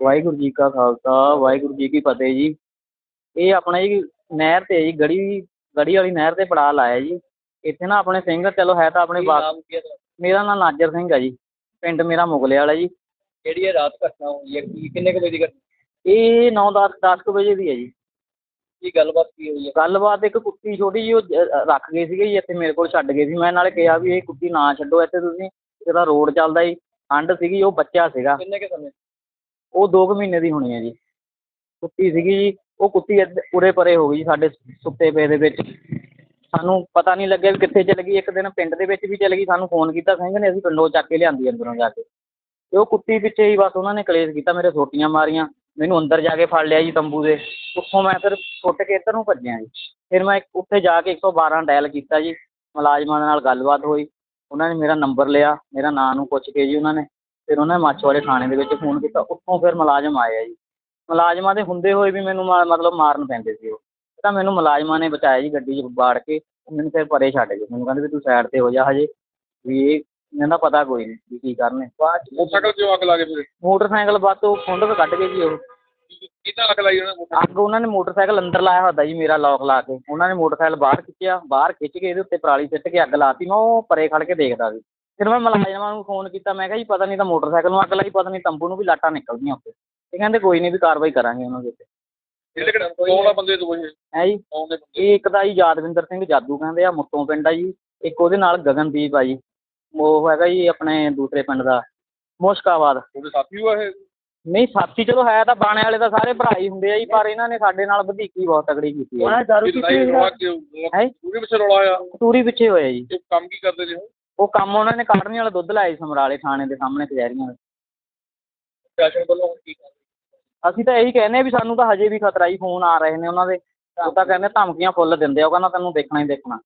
ਵਾਹਿਗੁਰੂ ਜੀ ਕਾ ਖਾਲਸਾ ਵਾਹਿਗੁਰੂ ਜੀ ਕੀ ਫਤਿਹ ਜੀ। ਇਹ ਆਪਣਾ ਜੀ ਨਹਿਰ 'ਤੇ ਜੀ ਗੜੀ ਗੜੀ ਵਾਲੀ ਨਹਿਰ 'ਤੇ ਪੜਾਅ ਲਾਇਆ ਜੀ। ਇੱਥੇ ਨਾ ਆਪਣੇ ਸਿੰਘ ਚਲੋ ਹੈ ਤਾਂ ਆਪਣੇ ਮੇਰਾ ਨਾਂ ਨਾਜਰ ਸਿੰਘ ਹੈ ਜੀ। ਪਿੰਡ ਮੇਰਾ ਮੁਗਲੇ ਵਾਲਾ ਜੀ। ਜਿਹੜੀ ਇਹ ਰਾਤ ਘਟਨਾ ਹੋਈ ਹੈ? ਕੀ ਕਿੰਨੇ ਕੁ ਵਜੇ ਦੀ ਘਟਨਾ? ਇਹ ਨੌ ਦਸ ਦਸ ਕੁ ਵਜੇ ਦੀ ਹੈ ਜੀ। ਕੀ ਗੱਲਬਾਤ ਕੀ ਹੋਈ ਹੈ? ਗੱਲਬਾਤ ਇੱਕ ਕੁੱਤੀ ਛੋਟੀ ਜੀ ਉਹ ਰੱਖ ਗਏ ਸੀਗੇ ਜੀ ਇੱਥੇ ਮੇਰੇ ਕੋਲ ਛੱਡ ਗਏ ਸੀ। ਮੈਂ ਨਾਲੇ ਕਿਹਾ ਵੀ ਇਹ ਕੁੱਤੀ ਨਾ ਛੱਡੋ ਇੱਥੇ ਤੁਸੀਂ ਇਹਦਾ ਰੋਡ ਚੱਲਦਾ ਜੀ। ਠੰਡ ਸੀਗੀ ਉਹ ਬੱਚਾ ਸੀਗਾ। ਕਿੰਨੇ ਕੁ ਸਮੇਂ? ਉਹ ਦੋ ਕੁ ਮਹੀਨੇ ਦੀ ਹੋਣੀ ਹੈ ਜੀ। ਕੁੱਤੀ ਸੀਗੀ ਜੀ, ਉਹ ਕੁੱਤੀ ਇੱਧ- ਉਰੇ ਪਰੇ ਹੋ ਗਈ ਜੀ ਸਾਡੇ ਸੁੱਤੇ ਪਏ ਦੇ ਵਿੱਚ। ਸਾਨੂੰ ਪਤਾ ਨਹੀਂ ਲੱਗਿਆ ਵੀ ਕਿੱਥੇ ਚਲ ਗਈ। ਇੱਕ ਦਿਨ ਪਿੰਡ ਦੇ ਵਿੱਚ ਵੀ ਚਲ ਗਈ। ਸਾਨੂੰ ਫੋਨ ਕੀਤਾ, ਸਿੰਘ ਨੇ ਅਸੀਂ ਪਿੰਡੋਂ ਚੱਕ ਕੇ ਲਿਆਂਦੀ ਅੰਦਰੋਂ ਜਾ ਕੇ। ਤੇ ਉਹ ਕੁੱਤੀ ਪਿੱਛੇ ਹੀ ਬਸ ਉਹਨਾਂ ਨੇ ਕਲੇਸ਼ ਕੀਤਾ, ਮੇਰੇ ਸੋਟੀਆਂ ਮਾਰੀਆਂ, ਮੈਨੂੰ ਅੰਦਰ ਜਾ ਕੇ ਫੜ ਲਿਆ ਜੀ ਤੰਬੂ ਦੇ। ਉੱਥੋਂ ਮੈਂ ਫਿਰ ਛੁੱਟ ਕੇ ਇੱਧਰ ਨੂੰ ਭੱਜਿਆ ਜੀ। ਫਿਰ ਮੈਂ ਉੱਥੇ ਜਾ ਕੇ 112 ਡਾਇਲ ਕੀਤਾ ਜੀ। ਮੁਲਾਜ਼ਮਾਂ ਦੇ ਨਾਲ ਗੱਲਬਾਤ ਹੋਈ। ਉਹਨਾਂ ਨੇ ਮੇਰਾ ਨੰਬਰ ਲਿਆ, ਮੇਰਾ ਨਾਂ ਨੂੰ ਪੁੱਛ ਕੇ ਜੀ ਉਹਨਾਂ ਨੇ। ਫਿਰ ਉਹਨਾਂ ਨੇ ਮਾਛੀਵਾੜੇ ਥਾਣੇ ਦੇ ਵਿੱਚ ਫੋਨ ਕੀਤਾ। ਉੱਥੋਂ ਫਿਰ ਮੁਲਾਜ਼ਮ ਆਏ ਆ ਜੀ। ਮੁਲਾਜ਼ਮਾਂ ਦੇ ਹੁੰਦੇ ਹੋਏ ਵੀ ਮੈਨੂੰ ਮਾ- ਮਤਲਬ ਮਾਰਨ ਪੈਂਦੇ ਸੀ ਉਹ। ਤਾਂ ਮੈਨੂੰ ਮੁਲਾਜ਼ਮਾਂ ਨੇ ਬਚਾਇਆ ਜੀ ਗੱਡੀ 'ਚ ਬਾੜ ਕੇ ਮੈਨੂੰ ਫਿਰ ਪਰੇ ਛੱਡ ਗਏ। ਮੈਨੂੰ ਕਹਿੰਦੇ ਵੀ ਤੂੰ ਸਾਈਡ 'ਤੇ ਹੋ ਜਾ ਹਜੇ। ਵੀ ਇਹ ਇਹਨਾਂ ਦਾ ਪਤਾ ਕੋਈ ਨਹੀਂ ਵੀ ਕੀ ਕਰਨੇ। ਬਾਅਦ 'ਚ ਮੋਟਰਸਾਈਕਲ ਕਿਉਂ ਅੱਗ ਲਾ ਕੇ ਫਿਰ? ਮੋਟਰਸਾਈਕਲ ਬਾਅਦ ਤੋਂ ਖੁੰਡ ਕੇ ਕੱਢ ਗਏ ਜੀ ਉਹ। ਅੱਗ ਲਾਈ ਉਹਨਾਂ ਅੱਗ ਉਹਨਾਂ ਨੇ ਮੋਟਰਸਾਈਕਲ ਅੰਦਰ ਲਾਇਆ ਹੁੰਦਾ ਜੀ ਮੇਰਾ ਲੋਕ ਲਾ ਕੇ। ਉਹਨਾਂ ਨੇ ਮੋਟਰਸਾਈਕਲ ਬਾਹਰ ਖਿੱਚਿਆ। ਬਾਹਰ ਖਿੱਚ ਕੇ ਇਹਦੇ ਉੱਤੇ ਪਰਾਲੀ ਸਿੱਟ ਕੇ ਅੱਗ ਲਾਤੀ। ਮੈਂ ਉਹ ਪਰੇ ਖੜ ਕੇ ਦੇਖਦਾ ਸੀ। ਫਿਰ ਮੈਂ ਮੁਲਾਜ਼ਮਾਂ ਨੂੰ ਫੋਨ ਕੀਤਾ ਮੈਂ ਕਿਹਾ ਜੀ ਪਤਾ ਨਹੀਂ ਤਾਂ ਮੋਟਰਸਾਈਕਲ ਨੂੰ ਅੱਗ ਲਾਈ ਪਤਾ ਨਹੀਂ ਤੰਬੂ ਨੂੰ ਵੀ ਲਾਟਾਂ ਨਿਕਲਦੀਆਂ ਉੱਤੇ ਇਹ ਕਹਿੰਦੇ ਕੋਈ ਨਹੀਂ ਵੀ ਕਾਰਵਾਈ ਕਰਾਂਗੇ ਉਹਨਾਂ ਦੇ ਉੱਤੇ। ਬੰਦੇ? ਦੋ ਇਹ? ਹੈ ਜੀ? ਇਹ ਇੱਕ ਦਾ ਜੀ ਯਾਦਵਿੰਦਰ ਸਿੰਘ ਜਾਦੂ ਕਹਿੰਦੇ ਆ ਮੁੱਤੋਂ ਪਿੰਡ ਆ ਜੀ। ਇੱਕ ਉਹਦੇ ਨਾਲ ਗਗਨਦੀਪ ਆ ਜੀ। ਉਹ ਹੈਗਾ ਜੀ ਆਪਣੇ ਦੂਸਰੇ ਪਿੰਡ ਦਾ ਮੁਸ਼ਕਾਬਾਦ। ਉਹਦੇ ਸਾਥੀ ਇਹ? ਨਹੀਂ ਸਾਥੀ ਚਲੋ ਹੈ ਤਾਂ ਬਾਣੇ ਵਾਲੇ ਤਾਂ ਸਾਰੇ ਭਰਾ ਹੀ ਹੁੰਦੇ ਆ ਜੀ ਪਰ ਇਹਨਾਂ ਨੇ ਸਾਡੇ ਨਾਲ ਵਧੀਕੀ ਬਹੁਤ ਤਗੜੀ ਕੀਤੀ ਹੈ ਹੈ? ਪੂਰੇ ਪਿੱਛੇ ਰੌਲਾ ਆਇਆ ਕਤੂਰੀ ਪਿੱਛੇ ਹੋਇਆ ਜੀ। ਇਹ ਕੰਮ ਕੀ ਕਰਦੇ ਜੀ ਉਹ? ਉਹ ਕੰਮ ਉਹਨਾਂ ਨੇ ਕਾੜਨੀ ਵਾਲਾ ਦੁੱਧ ਲਾਇਆ ਸੀ ਸਮਰਾਲੇ ਥਾਣੇ ਦੇ ਸਾਹਮਣੇ ਕਚਹਿਰੀਆਂ ਦੇ ਕਰ ਅਸੀਂ ਤਾਂ ਇਹੀ ਕਹਿੰਦੇ ਆ ਵੀ ਸਾਨੂੰ ਤਾਂ ਹਜੇ ਵੀ ਖਤਰਾ ਹੀ ਫੋਨ ਆ ਰਹੇ ਨੇ ਉਹਨਾਂ ਦੇ। ਉਹ ਤਾਂ ਕਹਿੰਦੇ ਧਮਕੀਆਂ ਫੁੱਲ ਦਿੰਦੇ ਆ ਉਹ ਕਹਿੰਦਾ ਤੈਨੂੰ ਦੇਖਣਾ ਹੀ ਦੇਖਣਾ।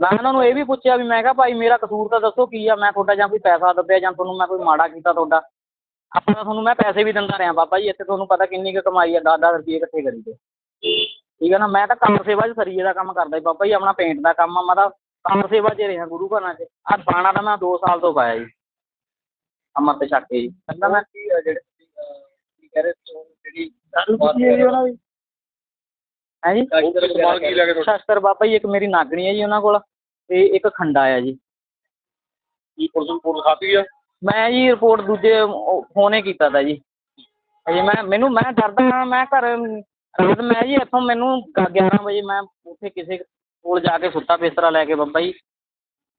ਮੈਂ ਉਹਨਾਂ ਨੂੰ ਇਹ ਵੀ ਪੁੱਛਿਆ ਵੀ ਮੈਂ ਕਿਹਾ ਭਾਈ ਮੇਰਾ ਕਸੂਰ ਤਾਂ ਦੱਸੋ ਕੀ ਆ ਮੈਂ ਤੁਹਾਡਾ ਜਾਂ ਕੋਈ ਪੈਸਾ ਦੱਬਿਆ ਜਾਂ ਤੁਹਾਨੂੰ ਮੈਂ ਕੋਈ ਮਾੜਾ ਕੀਤਾ ਤੁਹਾਡਾ। ਆਪਣਾ ਤੁਹਾਨੂੰ ਮੈਂ ਪੈਸੇ ਵੀ ਦਿੰਦਾ ਰਿਹਾ ਬਾਬਾ ਜੀ ਇੱਥੇ ਤੁਹਾਨੂੰ ਪਤਾ ਕਿੰਨੀ ਕੁ ਕਮਾਈ ਆ 10-10 ਰੁਪਏ ਇਕੱਠੇ ਕਰੀਦੇ। ਠੀਕ। ਹੈ ਨਾ ਮੈਂ ਤਾਂ ਕੰਮ ਸੇਵਾ 'ਚ ਸਰੀਏ ਦਾ ਕੰਮ ਕਰਦਾ ਜੀ ਬਾਬਾ ਜੀ ਆਪਣਾ ਪੇਂਟ ਦਾ ਕੰਮ ਆ ਮੈਂ ਤਾਂ ਕੰਮ ਸੇਵਾ 'ਚ ਰਿਹਾ ਗੁਰੂ ਘਰਾਂ 'ਚ। ਆਹ ਬਾਣਾ ਤਾਂ ਮੈਂ 2 ਸਾਲ ਤੋਂ ਪਾਇਆ ਜੀ। ਅੰਮ੍ਰਿਤ ਛੱਕ ਕੇ ਜੀ। ਕਹਿੰਦਾ ਮੈਂ ਹੈ ਜੀ ਦੀ। ਜੀ? ਸ਼ਸਤਰ ਬਾਬਾ ਜੀ ਇੱਕ ਮੇਰੀ ਨਾਗਣੀ ਹੈ ਜੀ ਉਹਨਾਂ ਕੋਲ ਤੇ ਇੱਕ ਖੰਡਾ ਆ ਜੀ। ਕੀ ਪੁਲਿਸ ਨੂੰ ਰਿਪੋਰਟ ਖਾਤੀ ਆ? ਮੈਂ ਜੀ ਰਿਪੋਰਟ ਦੂਜੇ ਫੋਨੇ ਕੀਤਾ ਤਾ ਜੀ। ਅਜੇ ਮੈਂ ਮੈਨੂੰ ਮੈਂ ਡਰਦਾ ਹਾਂ ਮੈਂ ਘਰ ਰਾਤ ਮੈਂ ਜੀ ਇੱਥੋਂ ਮੈਨੂੰ 11 ਵਜੇ ਮੈਂ ਉੱਥੇ ਕਿਸੇ ਕੋਲ ਜਾ ਕੇ ਸੁੱਤਾ ਬਿਸਤਰਾ ਲੈ ਕੇ ਬਾਬਾ ਜੀ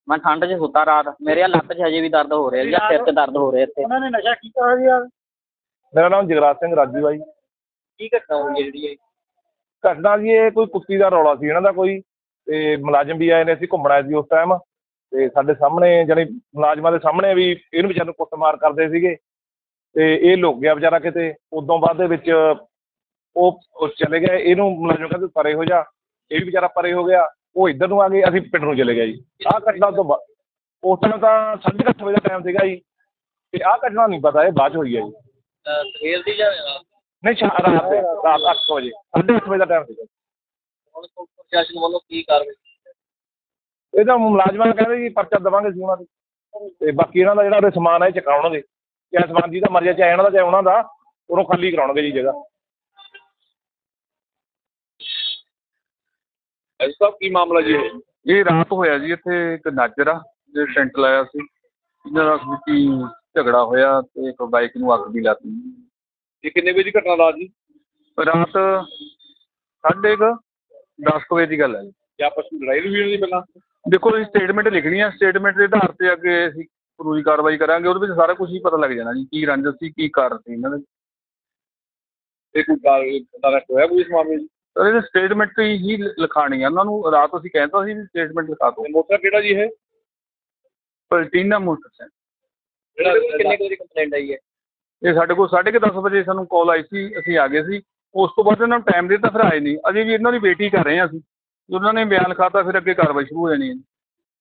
ਮੈਂ ਠੰਡ 'ਚ ਸੁੱਤਾ ਰਾਤ। ਮੇਰੇ ਲੱਤ 'ਚ ਹਜੇ ਵੀ ਦਰਦ ਹੋ ਰਿਹਾ ਜੀ ਆਹ ਸਿਰ 'ਚ ਦਰਦ ਹੋ ਰਿਹਾ ਇੱਥੇ। ਉਹਨਾਂ ਨੇ ਨਸ਼ਾ ਕੀਤਾ ਹੋਇਆ ਜੀ ਯਾਰ? ਮੇਰਾ ਨਾਮ ਜਗਰਾਜ ਸਿੰਘ ਰਾਜੂ ਆ ਜੀ। ਕੀ ਘਟਨਾ ਹੋਈ ਹੈ ਜਿਹੜੀ ਇਹ? ਘਟਨਾ ਜੀ ਇਹ ਕੋਈ ਕੁੱਤੀ ਦਾ ਰੌਲਾ ਸੀ ਇਹਨਾਂ ਦਾ ਕੋਈ। ਤੇ ਮੁਲਾਜ਼ਮ ਵੀ ਆਏ ਨੇ ਅਸੀਂ ਘੁੰਮਣ ਆਏ ਸੀ ਉਸ ਟਾਈਮ ਤੇ ਸਾਡੇ ਸਾਹਮਣੇ ਜਾਣੀ ਮੁਲਾਜ਼ਮਾਂ ਦੇ ਸਾਹਮਣੇ ਵੀ ਇਹਨੂੰ ਵਿਚਾਰ ਨੂੰ ਕੁੱਟਮਾਰ ਕਰਦੇ ਸੀਗੇ। ਤੇ ਇਹ ਲੁਕ ਗਿਆ ਵਿਚਾਰਾ ਕਿਤੇ। ਉਦੋਂ ਬਾਅਦ ਦੇ ਵਿੱਚ ਉਹ ਉਹ ਚਲੇ ਗਏ। ਇਹਨੂੰ ਮੁਲਾਜ਼ਮ ਕਹਿੰਦੇ ਪਰੇ ਹੋ ਜਾ। ਇਹ ਵੀ ਵਿਚਾਰਾ ਪਰੇ ਹੋ ਗਿਆ ਉਹ ਇੱਧਰ ਨੂੰ ਆ ਗਏ ਅਸੀਂ ਪਿੰਡ ਨੂੰ ਚਲੇ ਗਏ ਜੀ। ਆਹ ਘਟਨਾ ਤੋਂ ਬਾਅਦ ਉਸ ਟਾਈਮ ਤਾਂ ਸਾਢੇ ਕੁ ਅੱਠ ਵਜੇ ਦਾ ਟਾਈਮ ਸੀਗਾ ਜੀ। ਤੇ ਆਹ ਘਟਨਾ ਨਹੀਂ ਪਤਾ ਇਹ ਬਾਅਦ 'ਚ ਹੋਈ ਹੈ ਜੀ। ਸਵੇਰ ਦੀ ਜਾਂ ਰਾਤ? ਨਹੀਂ ਸ਼ਾ ਰਾਤ ਦੇ ਰਾਤ ਅੱਠ ਕੁ ਵਜੇ ਸਾਢੇ ਅੱਠ ਵਜੇ ਦਾ ਟਾਈਮ ਸੀਗਾ। ਹੁਣ ਪ੍ਰਸ਼ਾਸਨ ਵੱਲੋਂ ਕੀ ਕਾਰਵਾਈ? ਇਹ ਤਾਂ ਮੁਲਾਜ਼ਮਾਂ ਨੂੰ ਕਹਿੰਦੇ ਜੀ ਪਰਚਾ ਦੇਵਾਂਗੇ ਸੀ ਉਹਨਾਂ ਦੇ। ਤੇ ਬਾਕੀ ਇਹਨਾਂ ਦਾ ਜਿਹੜਾ ਸਮਾਨ ਹੈ ਇਹ ਚਕਾਉਣਗੇ। ਚਾਹੇ ਸਮਾਨ ਜਿਹਦਾ ਮਰਜ਼ੀ ਚਾਹੇ ਇਹਨਾਂ ਦਾ ਚਾਹੇ ਉਹਨਾਂ ਦਾ ਉਹਨੂੰ ਖਾਲੀ ਕਰਾਉਣਗੇ ਜੀ ਜਗ੍ਹਾ। ਐਸ ਸਾਹਿਬ ਕੀ ਮਾਮਲਾ ਜੀ ਇਹ? ਇਹ ਰਾਤ ਹੋਇਆ ਜੀ ਇੱਥੇ ਇੱਕ ਨਾਜਰ ਆ ਜੇ ਟੈਂਟ ਲਾਇਆ ਸੀ। ਇਹਨਾਂ ਦਾ ਹੀ ਝਗੜਾ ਹੋਇਆ ਤੇ ਇੱਕ ਬਾਈਕ ਨੂੰ ਅੱਗ ਵੀ ਲਾਤੀ ਇਹ ਕਿੰਨੇ ਵਜੇ ਦੀ ਘਟਨਾ ਰਾਤ ਜੀ? ਰਾਤ ਸਾਢੇ ਕੁ ਦਸ ਕੁ ਵਜੇ ਦੀ ਗੱਲ ਹੈ ਜੀ। ਜਾਂ ਆਪਸ ਵਿੱਚ ਲੜਾਈ ਹੋਈ ਪਹਿਲਾਂ? ਦੇਖੋ ਅਸੀਂ ਸਟੇਟਮੈਂਟ ਲਿਖਣੀ ਆ ਸਟੇਟਮੈਂਟ ਦੇ ਆਧਾਰ ਤੇ ਅੱਗੇ ਅਸੀਂ ਪੂਰੀ ਕਾਰਵਾਈ ਕਰਾਂਗੇ। ਉਹਦੇ ਵਿੱਚ ਸਾਰਾ ਕੁਝ ਹੀ ਪਤਾ ਲੱਗ ਜਾਣਾ ਜੀ ਕੀ ਰੰਜਿਸ਼ ਸੀ ਕੀ ਕਾਰਨ ਸੀ ਇਹਨਾਂ ਦੇ। ਇਹ ਕੋਈ ਗੱਲ ਅਰੈਸਟ ਹੋਇਆ ਕੋਈ ਇਸ ਮਾਮਲੇ 'ਚ? ਸਰ ਇਹਦੇ ਸਟੇਟਮੈਂਟ ਹੀ ਲਿਖਾਣੀ ਆ। ਉਹਨਾਂ ਨੂੰ ਰਾਤ ਅਸੀਂ ਕਹਿੰਦਾ ਸੀ ਵੀ ਸਟੇਟਮੈਂਟ ਲਿਖਾ ਦਿਓ। ਤੇ ਮੋਟਰ ਕਿਹੜਾ ਜੀ ਇਹ? ਪਲਟੀਨਾ ਮੋਟਰਸਾਈਕਲ ਕਿੰਨੇ ਕੁ ਵਜੇ ਕੰਪਲੇਂਟ ਆਈ ਹੈ? ਇਹ ਸਾਡੇ ਕੋਲ ਸਾਢੇ ਕੁ ਦਸ ਵਜੇ ਸਾਨੂੰ ਕਾਲ ਆਈ ਸੀ ਅਸੀਂ ਆ ਗਏ ਸੀ। ਉਸ ਤੋਂ ਬਾਅਦ ਇਹਨਾਂ ਨੂੰ ਟਾਈਮ ਦਿੱਤਾ ਫਿਰ ਆਏ ਨਹੀਂ। ਅਜੇ ਵੀ ਇਹਨਾਂ ਦੀ ਵੇਟ ਹੀ ਕਰ ਰਹੇ ਹਾਂ ਅਸੀਂ। ਉਹਨਾਂ ਨੇ ਬਿਆਨ ਲਿਖਾਤਾ ਫਿਰ ਅੱਗੇ ਕਾਰਵਾਈ ਸ਼ੁਰੂ ਹੋ ਜਾਣੀ ਹੈ।